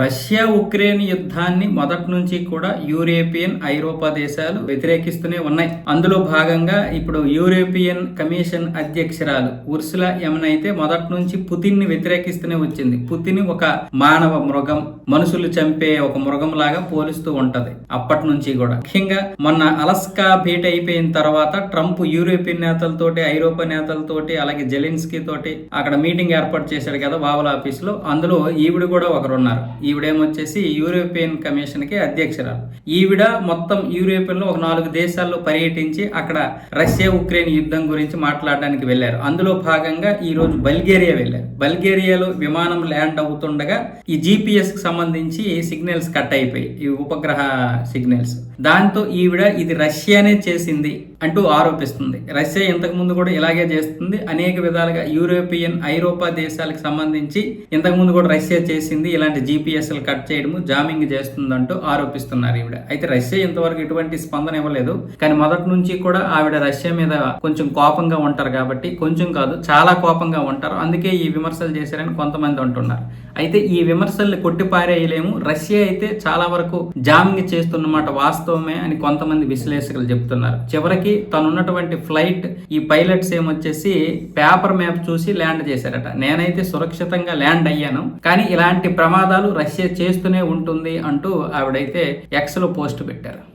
Russia Ukraine యుద్ధాన్ని మొదటి నుంచి కూడా యూరోపియన్ ఐరోపా దేశాలు వ్యతిరేకిస్తూనే ఉన్నాయి. అందులో భాగంగా ఇప్పుడు యూరోపియన్ కమిషన్ అధ్యక్షురాలు ఉర్సులా యమన్ అయితే మొదటి నుంచి పుతిన్ని వ్యతిరేకిస్తూనే వచ్చింది. పుతిన్ ఒక మానవ మృగం మనుషులు చంపే ఒక మృగం లాగా పోలిస్తూ ఉంటది అప్పటి నుంచి కూడా. ముఖ్యంగా మొన్న అలస్కా భేటీ అయిపోయిన తర్వాత ట్రంప్ యూరోపియన్ నేతలతోటి ఐరోపా నేతలతోటి అలాగే జెలిన్స్కీ తోటి అక్కడ మీటింగ్ ఏర్పాటు చేశాడు కదా వావల ఆఫీస్లో అందులో ఈవిడ కూడా ఒకరున్నారు. ఈవిడేమొచ్చేసి యూరోపియన్ కమిషన్కి అధ్యక్షురాలు. ఈవిడ మొత్తం యూరోపియన్లో ఒక నాలుగు దేశాల్లో పర్యటించి అక్కడ రష్యా ఉక్రెయిన్ యుద్ధం గురించి మాట్లాడడానికి వెళ్ళారు. అందులో భాగంగా ఈ రోజు బల్గేరియా వెళ్ళారు. బల్గేరియాలో విమానం ల్యాండ్ అవుతుండగా ఈ జీపీఎస్కి సంబంధించి సిగ్నల్స్ కట్ అయిపోయి ఈ ఉపగ్రహ సిగ్నల్స్. దాంతో ఈవిడ ఇది రష్యానే చేసింది అంటూ ఆరోపిస్తుంది. రష్యా ఇంతకు ముందు కూడా ఇలాగే చేస్తుంది. అనేక విధాలుగా యూరోపియన్ ఐరోపా దేశాలకు సంబంధించి ఇంతకుముందు కూడా రష్యా చేసింది ఇలాంటి జీపీఎస్లు కట్ చేయడము జామింగ్ చేస్తుందంటూ ఆరోపిస్తున్నారు ఈవిడ. అయితే రష్యా ఇంతవరకు ఎటువంటి స్పందన ఇవ్వలేదు. కానీ మొదటి నుంచి కూడా ఆవిడ రష్యా మీద కొంచెం కోపంగా ఉంటారు కాబట్టి కొంచెం కాదు చాలా కోపంగా ఉంటారు. అందుకే ఈ విమర్శలు చేశారని కొంతమంది అంటున్నారు. అయితే ఈ విమర్శల్ని కొట్టిపారేయలేము. రష్యా అయితే చాలా వరకు జామింగ్ చేస్తున్నమాట వాస్తవమే అని కొంతమంది విశ్లేషకులు చెప్తున్నారు. చివరికి తనున్నటువంటి ఫ్లైట్ ఈ పైలట్స్ ఏమొచ్చేసి పేపర్ మ్యాప్ చూసి ల్యాండ్ చేశారట. నేనైతే సురక్షితంగా ల్యాండ్ అయ్యాను. కానీ ఇలాంటి ప్రమాదాలు రష్యా చేస్తూనే ఉంటుంది అంటూ ఆవిడైతే ఎక్స్లో పోస్ట్ పెట్టారు.